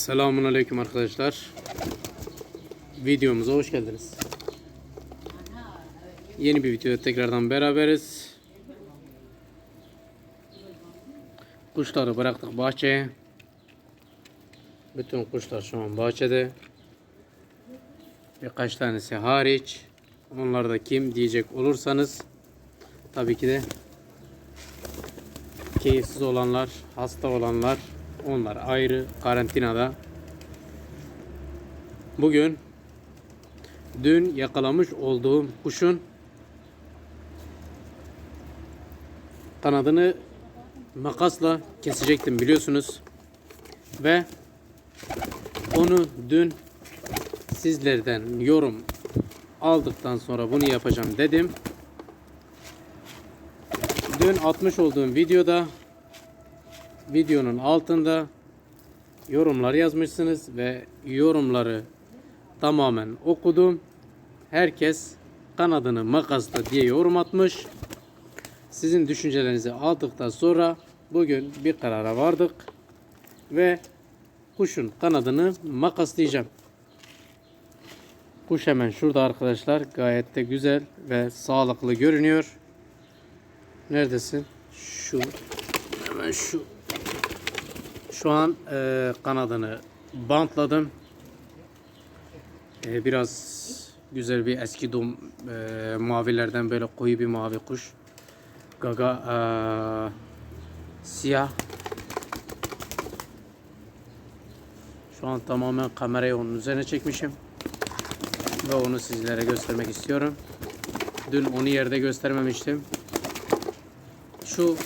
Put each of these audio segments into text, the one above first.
Selamun Aleyküm arkadaşlar. Videomuza hoş geldiniz. Yeni bir videoda tekrardan beraberiz. Kuşları bıraktık bahçeye. Bütün kuşlar şu an bahçede. Birkaç tanesi hariç. Onlar da kim diyecek olursanız tabii ki de keyifsiz olanlar, hasta olanlar onlar ayrı karantinada. Bugün dün yakalamış olduğum kuşun kanadını makasla kesecektim biliyorsunuz. Ve onu dün sizlerden yorum aldıktan sonra bunu yapacağım dedim. Dün atmış olduğum videoda videonun altında yorumlar yazmışsınız ve yorumları tamamen okudum. Herkes kanadını makasla diye yorum atmış. Sizin düşüncelerinizi aldıktan sonra bugün bir karara vardık ve kuşun kanadını makaslayacağım. Kuş hemen şurada arkadaşlar. Gayet de güzel ve sağlıklı görünüyor. Neredesin? Şu. Hemen şu. Şu an e, kanadını bantladım. E, biraz güzel bir eski dom e, mavilerden böyle koyu bir mavi kuş. Gaga e, siyah. Şu an tamamen kamerayı onun üzerine çekmişim. Ve onu sizlere göstermek istiyorum. Dün onu yerde göstermemiştim. Şu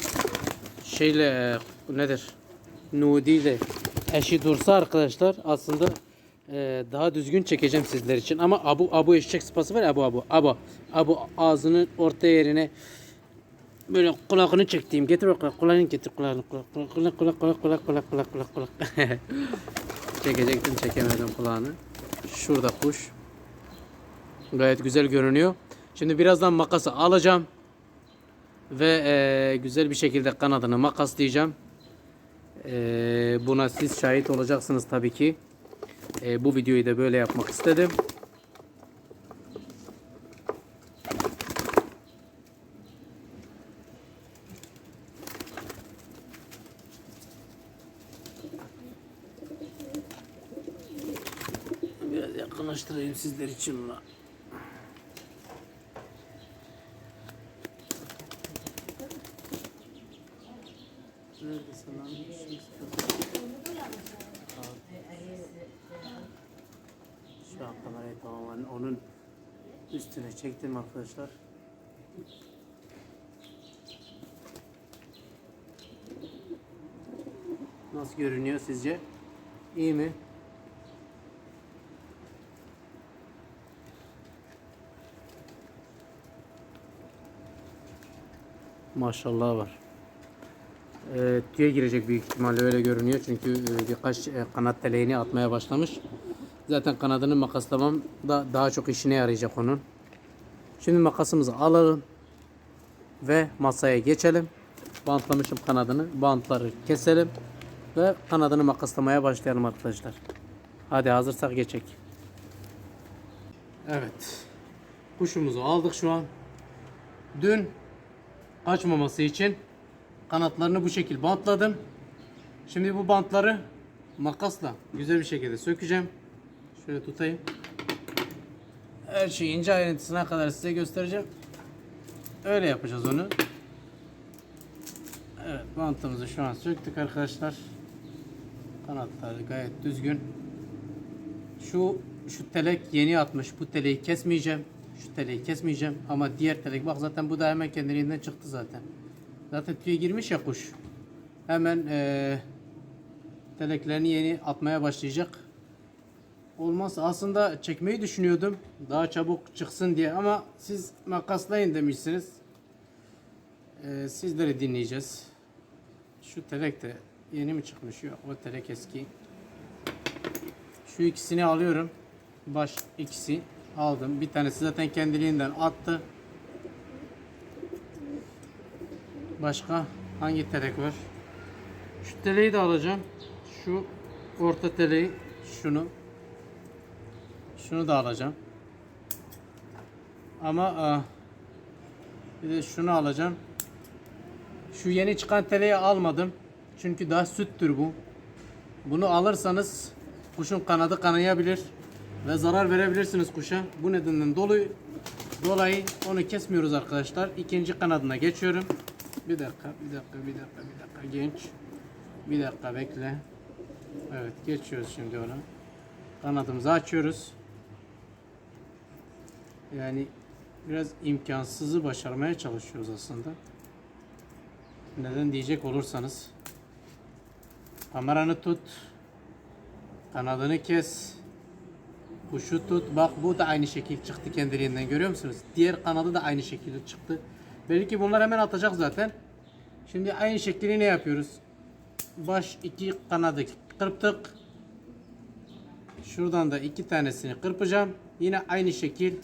şeyle e, nedir? Nudi ile eşi dursa arkadaşlar aslında e, daha düzgün çekeceğim sizler için. Ama abu abu eşek sıpası var ya, abu abu abu abu ağzının orta yerine böyle kulağını çektiğim getir bak kulağını getir kulağını kulak kulak kulak kulak kulak kulak kulak kulak kulak kulak çekecektim çekemedim kulağını şurada kuş gayet güzel görünüyor şimdi birazdan makası alacağım ve e, güzel bir şekilde kanadını makaslayacağım e, buna siz şahit olacaksınız tabii ki E, bu videoyu da böyle yapmak istedim Biraz yakınlaştırayım sizler için bunu. Neredesin lan? Şu an kamerayı tamamen onun üstüne çektim arkadaşlar. Nasıl görünüyor sizce? İyi mi? Maşallah var. E, tüye girecek büyük ihtimalle öyle görünüyor. Çünkü e, birkaç e, kanat teleğini atmaya başlamış. Zaten kanadını makaslamam da daha çok işine yarayacak onun. Şimdi makasımızı alalım ve masaya geçelim. Bantlamışım kanadını. Bantları keselim ve kanadını makaslamaya başlayalım arkadaşlar. Hadi hazırsak geçek. Evet. Kuşumuzu aldık şu an. Dün kaçmaması için kanatlarını bu şekil bantladım. Şimdi bu bantları makasla güzel bir şekilde sökeceğim. Şöyle tutayım. Her şeyi ince ayrıntısına kadar size göstereceğim. Öyle yapacağız onu. Evet bantımızı şu an söktük arkadaşlar. Kanatları gayet düzgün. Şu şu telek yeni atmış. Bu teleyi kesmeyeceğim. Şu teleyi kesmeyeceğim ama diğer telek bak zaten bu da hemen kendiliğinden çıktı zaten. Zaten tüye girmiş ya kuş. Hemen eee teleklerini yeni atmaya başlayacak. Olmaz aslında çekmeyi düşünüyordum. Daha çabuk çıksın diye ama siz makaslayın demişsiniz. Eee sizleri dinleyeceğiz. Şu telek de yeni mi çıkmış? Yok o telek eski. Şu ikisini alıyorum. Baş ikisi aldım. Bir tanesi zaten kendiliğinden attı. Başka hangi telek var? Şu teleyi de alacağım. Şu orta teleyi şunu şunu da alacağım. Ama aa, bir de şunu alacağım. Şu yeni çıkan teleyi almadım. Çünkü daha süttür bu. Bunu alırsanız kuşun kanadı kanayabilir ve zarar verebilirsiniz kuşa. Bu nedenden dolayı dolayı onu kesmiyoruz arkadaşlar. İkinci kanadına geçiyorum. Bir dakika, bir dakika, bir dakika, bir dakika genç. Bir dakika bekle. Evet, geçiyoruz şimdi ona. Kanadımızı açıyoruz. Yani biraz imkansızı başarmaya çalışıyoruz aslında. Neden diyecek olursanız kameranı tut kanadını kes kuşu tut bak bu da aynı şekil çıktı kendiliğinden görüyor musunuz diğer kanadı da aynı şekilde çıktı belki bunlar hemen atacak zaten şimdi aynı şekli ne yapıyoruz baş iki kanadı kırptık şuradan da iki tanesini kırpacağım yine aynı şekil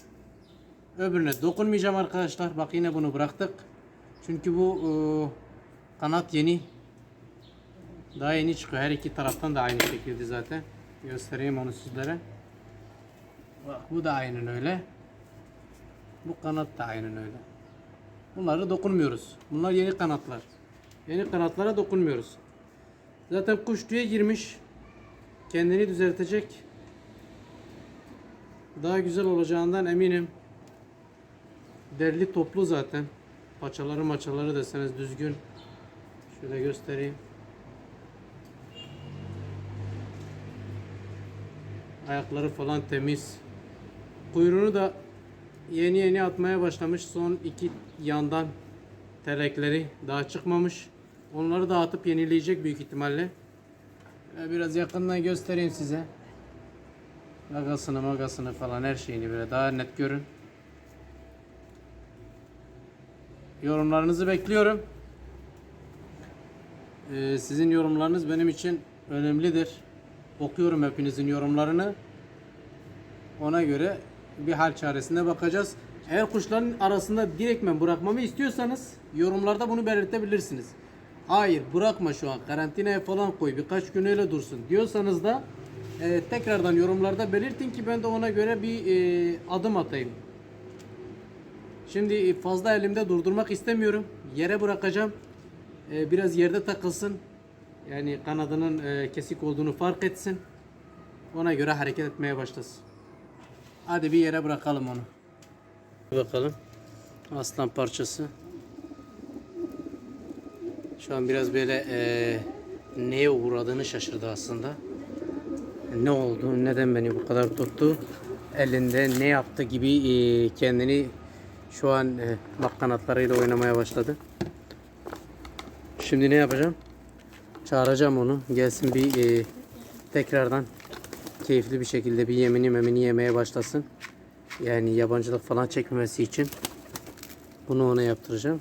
öbürüne dokunmayacağım arkadaşlar bak yine bunu bıraktık çünkü bu e, kanat yeni daha yeni çıkıyor. Her iki taraftan da aynı şekilde zaten. Göstereyim onu sizlere. Bak bu da aynen öyle. Bu kanat da aynen öyle. Bunları dokunmuyoruz. Bunlar yeni kanatlar. Yeni kanatlara dokunmuyoruz. Zaten kuş tüye girmiş. Kendini düzeltecek. Daha güzel olacağından eminim. Derli toplu zaten. Paçaları maçaları deseniz düzgün. Şöyle göstereyim. Ayakları falan temiz. Kuyruğunu da yeni yeni atmaya başlamış. Son iki yandan telekleri daha çıkmamış. Onları da atıp yenileyecek büyük ihtimalle. Şöyle Biraz yakından göstereyim size. Gagasını magasını falan her şeyini böyle daha net görün. Yorumlarınızı bekliyorum. Ee, sizin yorumlarınız benim için önemlidir. Okuyorum hepinizin yorumlarını. Ona göre bir hal çaresine bakacağız. Eğer kuşların arasında direktmen bırakmamı istiyorsanız yorumlarda bunu belirtebilirsiniz. Hayır bırakma şu an karantinaya falan koy birkaç gün öyle dursun diyorsanız da e, tekrardan yorumlarda belirtin ki ben de ona göre bir e, adım atayım. Şimdi fazla elimde durdurmak istemiyorum. Yere bırakacağım. Ee, biraz yerde takılsın. Yani kanadının e, kesik olduğunu fark etsin. Ona göre hareket etmeye başlasın. Hadi bir yere bırakalım onu. Bakalım. Aslan parçası. Şu an biraz böyle e, neye uğradığını şaşırdı aslında. Ne oldu, neden beni bu kadar tuttu, elinde ne yaptı gibi e, kendini şu an e, bak kanatlarıyla oynamaya başladı. Şimdi ne yapacağım? Çağıracağım onu. Gelsin bir e, tekrardan keyifli bir şekilde bir yemini memini yemeye başlasın. Yani yabancılık falan çekmemesi için. Bunu ona yaptıracağım.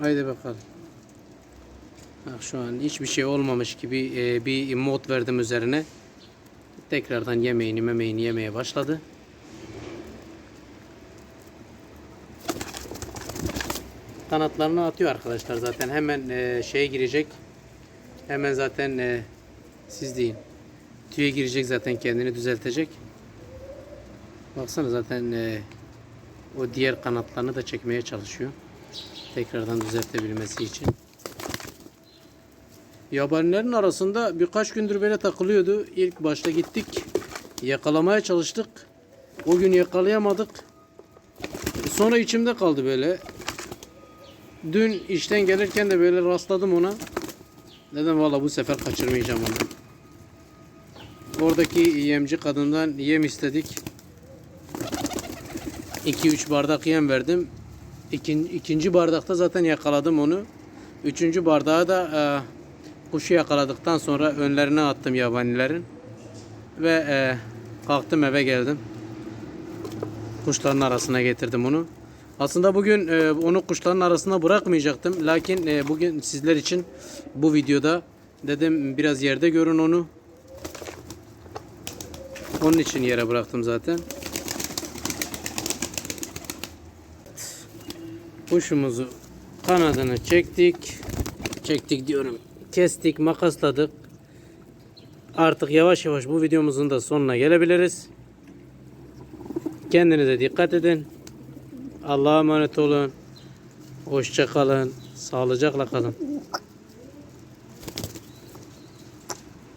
Haydi bakalım. Bak şu an hiçbir şey olmamış gibi e, bir mod verdim üzerine. Tekrardan yemeğini memeğini yemeye başladı. kanatlarını atıyor arkadaşlar zaten hemen e, şeye girecek hemen zaten e, siz deyin tüye girecek zaten kendini düzeltecek. Baksana zaten e, o diğer kanatlarını da çekmeye çalışıyor. Tekrardan düzeltebilmesi için. Yabanilerin arasında birkaç gündür böyle takılıyordu. İlk başta gittik yakalamaya çalıştık. O gün yakalayamadık. Sonra içimde kaldı böyle. Dün işten gelirken de böyle rastladım ona. Dedim valla bu sefer kaçırmayacağım onu. Oradaki yemci kadından yem istedik. 2-3 bardak yem verdim. İkin, ikinci bardakta zaten yakaladım onu. Üçüncü bardağı da e, kuşu yakaladıktan sonra önlerine attım yabanilerin. Ve e, kalktım eve geldim. Kuşların arasına getirdim onu. Aslında bugün e, onu kuşların arasına bırakmayacaktım. Lakin e, bugün sizler için bu videoda dedim biraz yerde görün onu. Onun için yere bıraktım zaten. Kuşumuzu kanadını çektik. Çektik diyorum. Kestik, makasladık. Artık yavaş yavaş bu videomuzun da sonuna gelebiliriz. Kendinize dikkat edin. Allah'a emanet olun. Hoşça kalın. Sağlıcakla kalın.